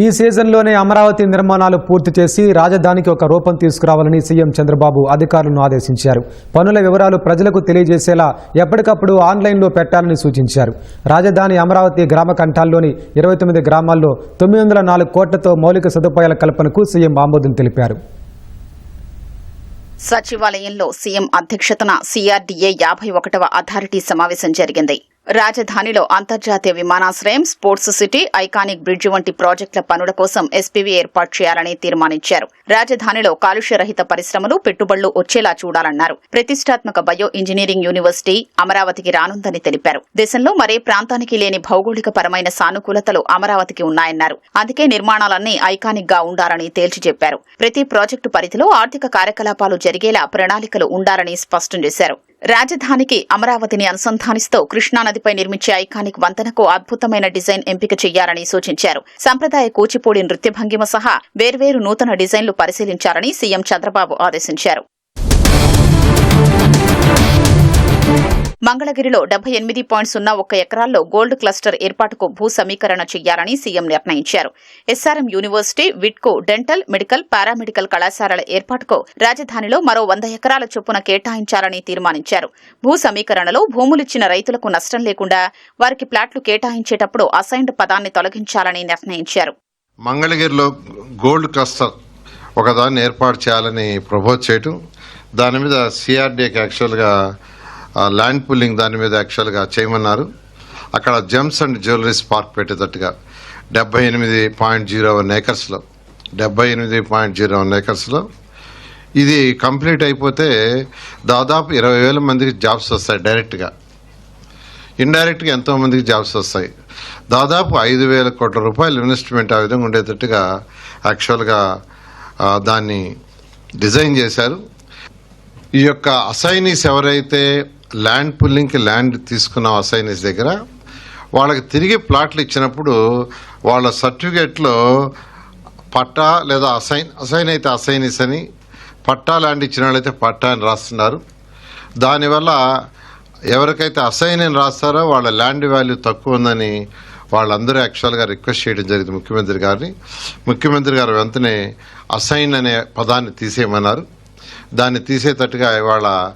ఈ సీజన్లోనే అమరావతి నిర్మాణాలు పూర్తి చేసి రాజధానికి ఒక రూపం తీసుకురావాలని సీఎం చంద్రబాబు అధికారులను ఆదేశించారు. పనుల వివరాలు ప్రజలకు తెలియజేసేలా ఎప్పటికప్పుడు ఆన్లైన్లో పెట్టాలని సూచించారు. రాజధాని అమరావతి గ్రామ కంఠాల్లోని ఇరవై తొమ్మిది గ్రామాల్లో తొమ్మిది వందల నాలుగు కోట్లతో మౌలిక సదుపాయాల కల్పనకు సీఎం ఆమోదం తెలిపారు. సచివాలయంలో సీఎం అధ్యక్షతన సిఆర్డీఏ యాభై ఒకటవ అథారిటీ సమావేశం జరిగింది. రాజధానిలో అంతర్జాతీయ విమానాశ్రయం స్పోర్ట్స్ సిటీ ఐకానిక్ బ్రిడ్జ్ వంటి ప్రాజెక్టుల పనుల కోసం ఎస్పీవీ ఏర్పాటు చేయాలని తీర్మానించారు. రాజధానిలో కాలుష్య రహిత పరిశ్రమలు పెట్టుబడులు వచ్చేలా చూడాలన్నారు. ప్రతిష్టాత్మక బయో ఇంజనీరింగ్ యూనివర్సిటీ అమరావతికి రానుందని తెలిపారు. దేశంలో మరే ప్రాంతానికి లేని భౌగోళిక పరమైన సానుకూలతలు అమరావతికి ఉన్నాయన్నారు. అందుకే నిర్మాణాలన్నీ ఐకానిక్గా ఉండాలని తేల్చి చెప్పారు. ప్రతి ప్రాజెక్టు పరిధిలో ఆర్థిక కార్యకలాపాలు జరిగేలా ప్రణాళికలు ఉండాలని స్పష్టం చేశారు. రాజధానికి అమరావతిని అనుసంధానిస్తూ కృష్ణానదిపై నిర్మించే ఐకానిక్ వంతెనకు అద్భుతమైన డిజైన్ ఎంపిక చేయాలని సూచించారు. సంప్రదాయ కూచిపూడి నృత్య భంగిమ సహా వేర్వేరు నూతన డిజైన్లు పరిశీలించాలని సీఎం చంద్రబాబు ఆదేశించారు. మంగళగిరిలో డెబ్బై ఎనిమిది పాయింట్ సున్నా ఒక్క ఎకరాల్లో గోల్డ్ క్లస్టర్ ఏర్పాటుకు భూ సమీకరణ చేయాలని సీఎం నిర్ణయించారు. ఎస్ఆర్ఎం యూనివర్సిటీ విట్కో డెంటల్ మెడికల్ పారామెడికల్ కళాశాలల ఏర్పాటుకు రాజధానిలో మరో వంద ఎకరాల చొప్పున కేటాయించాలని తీర్మానించారు. భూ సమీకరణలో భూములిచ్చిన రైతులకు నష్టం లేకుండా వారికి ప్లాట్లు కేటాయించేటప్పుడు అసైన్డ్ పదాన్ని తొలగించాలని నిర్ణయించారు. మంగళగిరిలో గోల్డ్ క్లస్టర్ ఒకదాన్ని ఏర్పాటు చేయాలని ప్రపోజ్ చేయటం దాని మీద సిఆర్డీకి యాక్చువల్గా ల్యాండ్ పుల్లింగ్ దాని మీద యాక్చువల్గా చేయమన్నారు. అక్కడ జెమ్స్ అండ్ జ్యువెలరీస్ పార్క్ పెట్టేటట్టుగా డెబ్బై ఎనిమిది పాయింట్ జీరో వన్ ఏకర్స్లో డెబ్బై ఎనిమిది పాయింట్ జీరో వన్ ఏకర్స్లో. ఇది కంప్లీట్ అయిపోతే దాదాపు ఇరవై వేల మందికి జాబ్స్ వస్తాయి డైరెక్ట్గా. ఇండైరెక్ట్గా ఎంతో మందికి జాబ్స్ వస్తాయి. దాదాపు ఐదు వేల కోట్ల రూపాయలు ఇన్వెస్ట్మెంట్ ఆ విధంగా ఉండేటట్టుగా యాక్చువల్గా దాన్ని డిజైన్ చేశారు. ఈ యొక్క అసైనీస్ ఎవరైతే ల్యాండ్ పుల్లింగ్కి ల్యాండ్ తీసుకున్న అసైనీస్ దగ్గర. వాళ్ళకి తిరిగి ప్లాట్లు ఇచ్చినప్పుడు వాళ్ళ సర్టిఫికేట్లో పట్టా లేదా అసైన్ అసైన్ అయితే అసైనీస్ అని పట్టా ల్యాండ్ ఇచ్చిన వాళ్ళైతే పట్టా అని రాస్తున్నారు. దానివల్ల ఎవరికైతే అసైన్ అని రాస్తారో వాళ్ళ ల్యాండ్ వాల్యూ తక్కువ ఉందని వాళ్ళందరూ యాక్చువల్గా రిక్వెస్ట్ చేయడం జరిగింది ముఖ్యమంత్రి గారిని. ముఖ్యమంత్రి గారు వెంటనే అసైన్ అనే పదాన్ని తీసేయమన్నారు. దాన్ని తీసేటట్టుగా ఇవాళ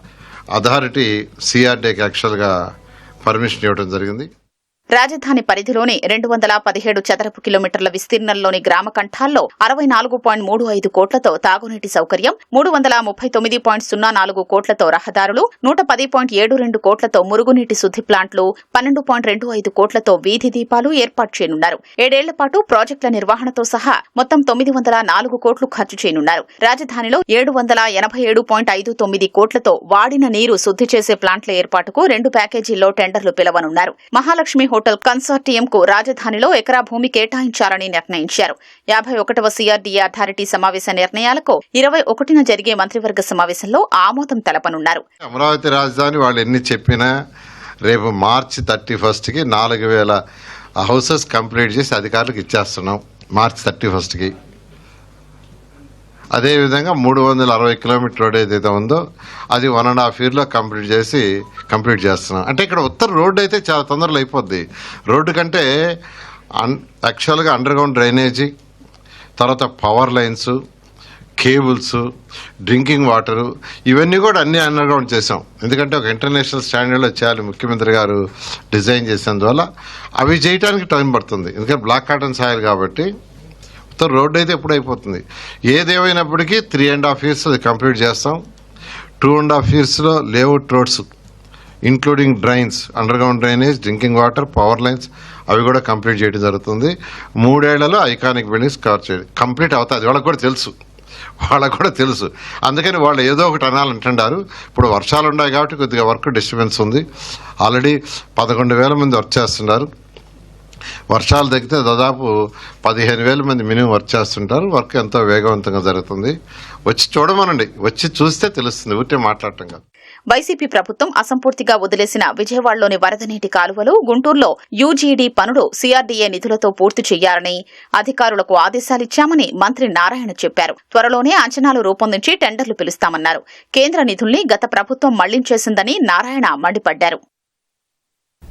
అథారిటీ సిఆర్డీకి యాక్చువల్గా పర్మిషన్ ఇవ్వడం జరిగింది. రాజధాని పరిధిలోని రెండు వందల పదిహేడు చదరపు కిలోమీటర్ల విస్తీర్ణంలోని గ్రామ కంఠాల్లో అరవై నాలుగు పాయింట్ మూడు ఐదు కోట్లతో తాగునీటి సౌకర్యం మూడు వందల ముప్పై తొమ్మిది పాయింట్ సున్నా నాలుగు కోట్లతో రహదారులు నూట పది పాయింట్ ఏడు రెండు కోట్లతో మురుగునీటి శుద్ధి ప్లాంట్లు పన్నెండు పాయింట్ రెండు ఐదు కోట్లతో వీధి దీపాలు ఏర్పాటు చేయనున్నారు. ఏడేళ్ళ పాటు ప్రాజెక్టుల నిర్వహణతో సహా మొత్తం తొమ్మిది వందల నాలుగు కోట్లు ఖర్చు చేయనున్నారు. రాజధానిలో ఏడు వందల ఎనభై ఏడు పాయింట్ ఐదు తొమ్మిది కోట్లతో వాడిన నీరు శుద్ధి చేసే ప్లాంట్ల ఏర్పాటుకు రెండు ప్యాకేజీల్లో టెండర్లు పిలవనున్నారు. మహాలక్ష్మి హోటల్ కన్సార్టియంకు రాజధానిలో ఎకరా భూమి కేటాయించాలని నిర్ణయించారు. యాభై ఒకటవ సిఆర్డీఏ అథారిటీ సమావేశ నిర్ణయాలకు ఇరవై ఒకటిన జరిగే మంత్రివర్గ సమావేశంలో ఆమోదం తెలపనున్నారు. అమరావతి రాజధాని వాళ్ళు ఎన్ని చెప్పినా రేపు మార్చి థర్టీ ఫస్ట్కి నాలుగు వేల హౌసెస్ కంప్లీట్ చేసి అధికారులకు ఇచ్చేస్తున్నాం. మార్చి థర్టీ ఫస్ట్కి. అదేవిధంగా మూడు వందల అరవై కిలోమీటర్ రోడ్ ఏదైతే ఉందో అది వన్ అండ్ హాఫ్ ఇయర్లో కంప్లీట్ చేసి కంప్లీట్ చేస్తున్నాం. అంటే ఇక్కడ ఉత్తర రోడ్డు అయితే చాలా తొందరలో అయిపోద్ది. రోడ్డు కంటే అన్ యాక్చువల్గా అండర్ గ్రౌండ్ డ్రైనేజీ తర్వాత power lines cables drinking water ఇవన్నీ కూడా అన్ని అండర్ గ్రౌండ్ చేసాం ఎందుకంటే ఒక ఇంటర్నేషనల్ స్టాండర్డ్లో చేయాలి ముఖ్యమంత్రి గారు డిజైన్ చేసినందువల్ల. అవి చేయడానికి టైం పడుతుంది. ఎందుకంటే బ్లాక్ కాటన్ సాయిల్ కాబట్టి మొత్తం రోడ్డు అయితే ఎప్పుడు అయిపోతుంది. ఏదేమైనప్పటికీ త్రీ అండ్ హాఫ్ ఇయర్స్ అది కంప్లీట్ చేస్తాం. టూ అండ్ హాఫ్ ఇయర్స్లో layout roads including drains under ground drainage drinking water power lines అవి కూడా కంప్లీట్ చేయడం జరుగుతుంది. మూడేళ్ళలో ఐకానిక్ బిల్డింగ్స్ కవర్ చేయడం కంప్లీట్ అవుతుంది వాళ్ళకి కూడా తెలుసు. వాళ్ళకు కూడా తెలుసు. అందుకని వాళ్ళు ఏదో ఒకటి అనాలంటున్నారు. ఇప్పుడు వర్షాలు ఉన్నాయి కాబట్టి కొద్దిగా వర్క్ డిస్టర్బెన్స్ ఉంది. ఆల్రెడీ పదకొండు వేల మంది వర్క్ చేస్తున్నారు. వర్షాలు తగ్గితే దాదాపు పదిహేను వేల మంది మినిమం వర్క్ చేస్తుంటారు. వర్క్ ఎంతో వేగవంతంగా జరుగుతుంది. వచ్చి చూడమనండి. వచ్చి చూస్తే తెలుస్తుంది. ఊరికే మాట్లాడటం కాదు. వైసీపీ ప్రభుత్వం అసంపూర్తిగా వదిలేసిన విజయవాడలోని వరద నీటి కాలువలు గుంటూరులో యూజీడీ పనులు సీఆర్డీఏ నిధులతో పూర్తి చేయాలని అధికారులకు ఆదేశాలిచ్చామని మంత్రి నారాయణ చెప్పారు. త్వరలోనే అంచనాలు రూపొందించి టెండర్లు పిలుస్తామన్నారు. కేంద్ర నిధుల్ని గత ప్రభుత్వం మళ్ళించేసిందని నారాయణ మండిపడ్డారు.